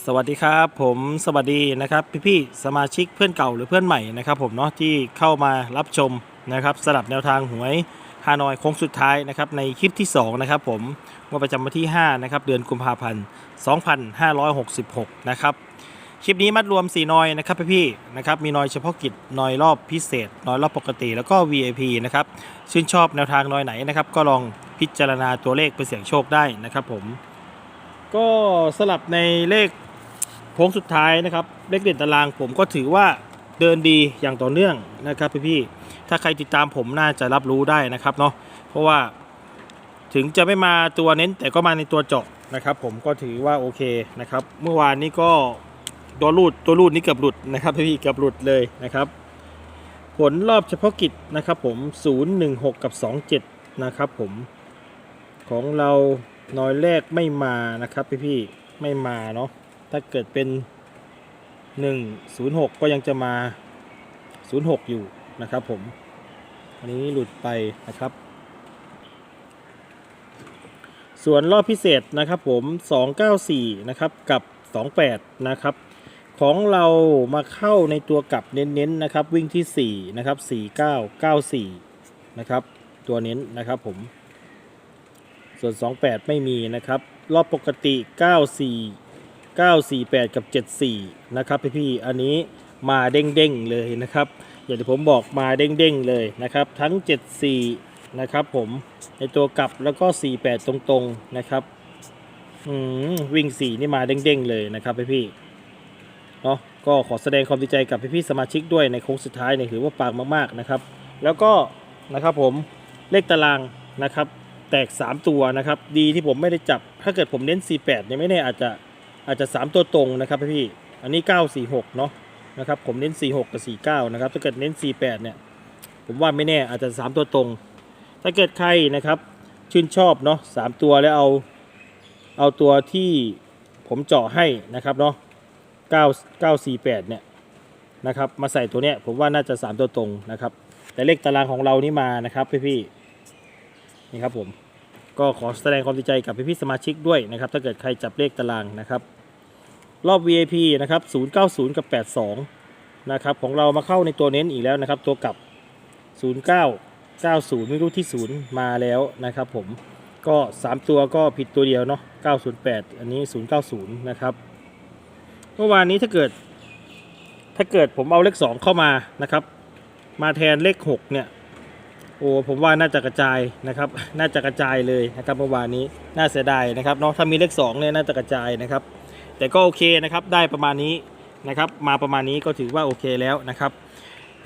สวัสดีครับ ผมสวัสดีนะครับพี่ๆสมาชิกเพื่อนเก่าหรือเพื่อนใหม่นะครับผมเนาะที่เข้ามารับชมนะครับสลับแนวทางหวยฮานอยโค้งสุดท้ายนะครับในคลิปที่2นะครับผมวันประจำวันที่5นะครับเดือนกุมภาพันธ์2566นะครับคลิปนี้มัดรวม 4 นอยนะครับพี่ๆนะครับมีนอยเฉพาะกิจนอยรอบพิเศษนอยรอบปกติ แล้วก็ VIP นะครับชื่นชอบแนวทางนอยไหนนะครับก็ลองพิจารณาตัวเลขไปเสี่ยงโชคได้นะครับผม ก็สลับในเลขโค้งสุดท้ายนะครับ เลขเด่นตารางผมก็ถือว่าเดินดีอย่างต่อเนื่องนะครับพี่ๆถ้าใครติดตามผมน่าจะรับรู้ได้นะครับเนาะเพราะว่าถึงจะไม่มาตัวเน้นแต่ก็มาในตัวเจาะนะครับ ผมก็ถือว่าโอเคนะครับ เมื่อวานนี้ก็ตัวรูดตัวรูดนี้เกือบหลุดนะครับพี่ๆเกือบหลุดเลยนะครับ ผลรอบเฉพาะกิจนะครับผม 016 กับ 27 นะครับผมของเราน้อยแรกไม่มานะครับพี่พี่ไม่มาเนาะถ้าเกิดเป็น 106 ก็ยังจะมา 06 อยู่นะครับผม อันนี้หลุดไปนะครับ ส่วนรอบพิเศษนะครับผม 294 นะครับ กับ 28 นะครับของเรามาเข้าในตัวกลับเน้นๆนะครับวิ่งที่ 4 นะครับ 4994 นะครับ ตัวเน้นนะครับผม ส่วน 28 ไม่มีนะครับ รอบปกติ 94 948 กับ 74 นะครับพี่ๆอันนี้มาเด้งๆเลยนะครับ อย่างที่ผมบอกมาเด้งๆเลยนะครับ ทั้ง 74 นะครับผมในตัวกลับแล้วก็ 48 ตรงๆนะครับอืมวิ่ง 4 นี่มาเด้งๆเลยนะครับพี่ๆเนาะก็ขอแสดงความดีใจกับพี่ๆสมาชิกด้วยในโค้งสุดท้ายเนี่ยถือว่าปากมากๆนะครับ แล้วก็นะครับผมเลขตารางนะครับ แตก 3 ตัวนะครับ ดีที่ผมไม่ได้จับ ถ้าเกิดผมเน้น 48เนี่ยไม่แน่อาจจะอาจจะ 3 ตัวตรงนะครับพี่ อันนี้ 946 เนาะนะครับ ผมเน้น 46 กับ 49 นะครับ ถ้าเกิดเน้น 48 เนี่ย ผมว่าไม่แน่อาจจะ 3 ตัวตรง ถ้าเกิดใครนะครับ ชื่นชอบเนาะ3ตัวแล้วเอาเอาตัวที่ผมเจาะให้นะครับเนาะ 9 948 เนี่ยนะครับ มาใส่ตัวเนี้ยผมว่าน่าจะ 3 ตัวตรงนะครับ แต่เลขตารางของเรานี่มานะครับพี่ๆนี่ครับผม ก็ขอแสดงความดีใจกับพี่ๆสมาชิกด้วยนะครับ ถ้าเกิดใครจับเลขตารางนะครับ รอบ VIP นะครับ 090 กับ 82 นะครับ ของเรามาเข้าในตัวเน้นอีกแล้วนะครับ ตัวกลับ 09 90 ไม่รู้ที่ 0 มาแล้วนะครับผมก็ 3 ตัวก็ผิดตัวเดียวเนาะ908 อันนี้ 090 นะครับเมื่อวานนี้ถ้าเกิด ถ้าเกิดผมเอาเลข 2 เข้ามานะครับ มาแทนเลข 6 เนี่ย โอ้ผมว่าน่าจะกระจายนะครับ น่าจะกระจายเลยนะครับเมื่อวานนี้น่าเสียดายนะครับเนาะถ้ามีเลข2เนี่ยน่าจะกระจายนะครับ แต่ก็โอเคนะครับได้ประมาณนี้นะครับ มาประมาณนี้ก็ถือว่าโอเคแล้วนะครับ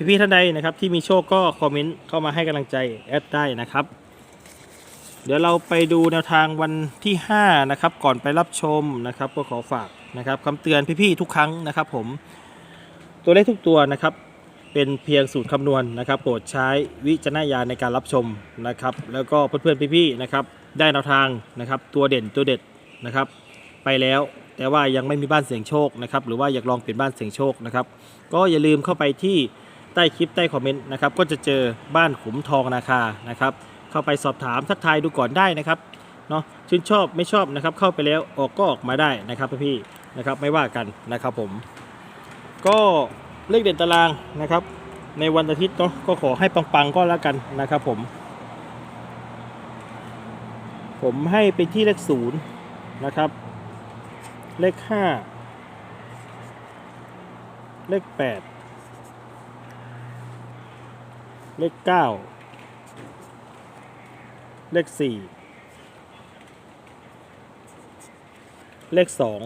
พี่ๆท่านใดนะครับที่มีโชคก็คอมเมนต์เข้ามาให้กำลังใจแอดได้นะครับ เดี๋ยวเราไปดูแนวทางวันที่5นะครับก่อนไปรับชมนะครับก็ขอฝากนะครับคำเตือนพี่ๆทุกครั้งนะครับ ผมตัวเลขทุกตัวนะครับ เป็นเพียงสูตรคำนวณนะครับ โปรดใช้วิจารณญาณในการรับชมนะครับ แล้วก็เพื่อนๆพี่ๆนะครับ ได้แนวทางนะครับ ตัวเด่นตัวเด็ดนะครับ ไปแล้วแต่ว่ายังไม่มีบ้านเสียงโชคนะครับ หรือว่าอยากลองเปลี่ยนบ้านเสียงโชคนะครับ ก็อย่าลืมเข้าไปที่ใต้คลิปใต้คอมเมนต์นะครับ ก็จะเจอบ้านขุมทองนาคานะครับ เข้าไปสอบถามทักทายดูก่อนได้นะครับเนาะชื่นชอบไม่ชอบนะครับ เข้าไปแล้วออกก็ออกมาได้นะครับพี่ๆนะครับ ไม่ว่ากันนะครับผม ก็ เลขเด่นตารางนะครับ ในวันอาทิตย์เนาะก็ขอให้ปังๆก็แล้วกันนะครับผม ผมให้ไปที่เลขศูนย์นะครับ เลขห้าเลขแปดเลขเก้าเลขสี่เลขสอง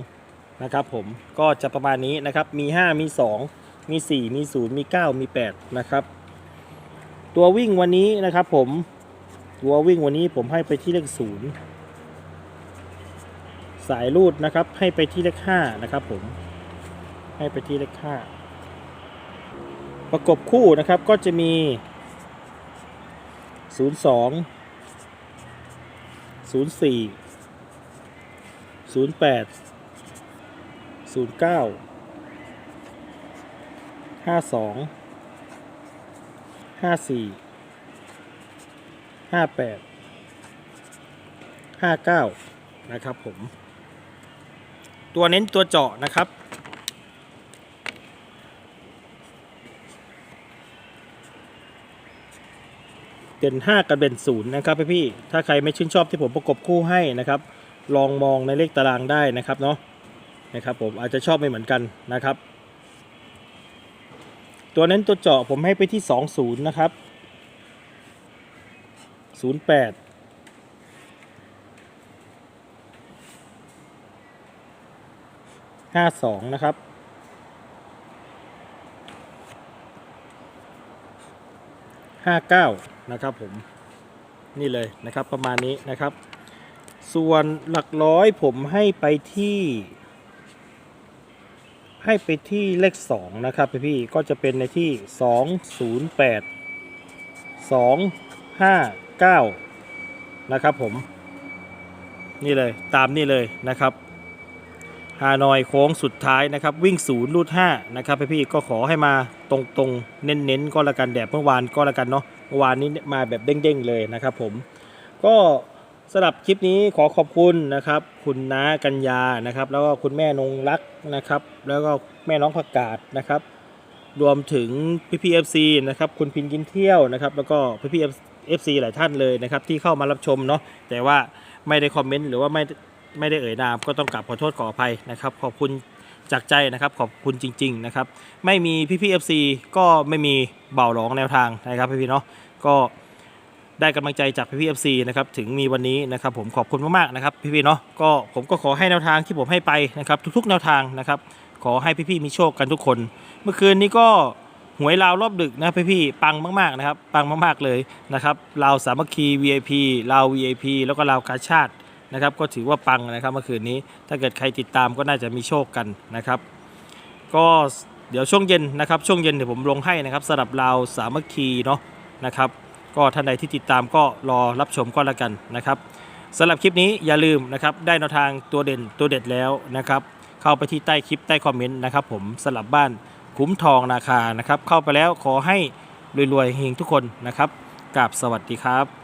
นะครับผมก็จะประมาณนี้นะครับมี 5 มี 2 มี 4 มี 0 มี 9 มี 8 นะครับ ตัววิ่งวันนี้นะครับผม ตัววิ่งวันนี้ผมให้ไปที่เลข 0 สายรูดนะครับให้ไปที่เลข 5 นะครับผม ให้ไปที่เลข 5 ประกบคู่นะครับก็จะมี 02 04 08ศูนย์เก้า ห้าสองห้าสี่ห้าแปดห้าเก้านะครับผม ตัวเน้นตัวเจาะนะครับ เด่น5กับเด่นศูนย์นะครับพี่ๆถ้าใครไม่ชื่นชอบที่ผมประกบคู่ให้นะครับ ลองมองในเลขตารางได้นะครับเนาะนะครับผมอาจจะชอบไม่เหมือนกันนะครับ ตัวนั้นตัวเจาะผมให้ไปที่ 20 นะครับ 08 52 นะครับ 59 นะครับผม นี่เลยนะครับประมาณนี้นะครับ ส่วนหลักร้อยผมให้ไปที่ ให้ไปที่เลข 2 นะครับพี่ๆก็จะเป็นในที่ 208 259 นะครับผมนี่เลยตามนี่เลยนะครับฮานอยโค้งสุดท้ายนะครับ วิ่งศูนย์รูด5นะครับพี่ๆก็ขอให้มาตรงๆ เน้นๆ ก็แล้วกันแดดเมื่อวานก็แล้วกันเนาะเมื่อวานนี้มาแบบเด้งๆเลยนะครับผมก็ สำหรับคลิปนี้ขอขอบคุณนะครับ คุณน้ากัญญานะครับ แล้วก็คุณแม่นงรักนะครับ แล้วก็แม่น้องผักกาดนะครับ รวมถึงพี่พีเอฟซีนะครับ คุณพินกินเที่ยวนะครับ แล้วก็พี่พีเอฟซีหลายท่านเลยนะครับ ที่เข้ามารับชมเนาะแต่ว่าไม่ได้คอมเมนต์หรือว่าไม่ไม่ได้เอ่ยนามก็ต้องกลับขอโทษขออภัยนะครับ ขอบคุณจากใจนะครับขอบคุณจริง ๆนะครับ ไม่มีพี่พีเอฟซีก็ไม่มีเบาหลองแนวทางนะครับพี่ๆเนาะก็ ได้กำลังใจจากพี่พีเอฟซีนะครับถึงมีวันนี้นะครับผมขอบคุณมากๆนะครับพี่ๆเนาะก็ผมก็ขอให้แนวทางที่ผมให้ไปนะครับทุกๆแนวทางนะครับขอให้พี่ๆมีโชคกันทุกคน เมื่อคืนนี้ก็หวยลาวรอบดึกนะพี่ๆปังมากๆนะครับปังมากๆเลยนะครับลาวสามัคคี VIP ลาว VIP แล้วก็ลาวกาชาตินะครับก็ถือว่าปังนะครับเมื่อคืนนี้ ถ้าเกิดใครติดตามก็น่าจะมีโชคกันนะครับ ก็เดี๋ยวช่วงเย็นนะครับช่วงเย็นเดี๋ยวผมลงให้นะครับสำหรับลาวสามัคคีเนาะนะครับ ก็ท่านใดที่ติดตามก็รอรับชมก็แล้วกันนะครับสำหรับคลิปนี้อย่าลืมนะครับได้แนวทางตัวเด่นตัวเด็ดแล้วนะครับเข้าไปที่ใต้คลิปใต้คอมเมนต์นะครับผมสลับบ้านคุ้มทองนาคานะครับเข้าไปแล้วขอให้รวยๆเฮงทุกคนนะครับกราบสวัสดีครับ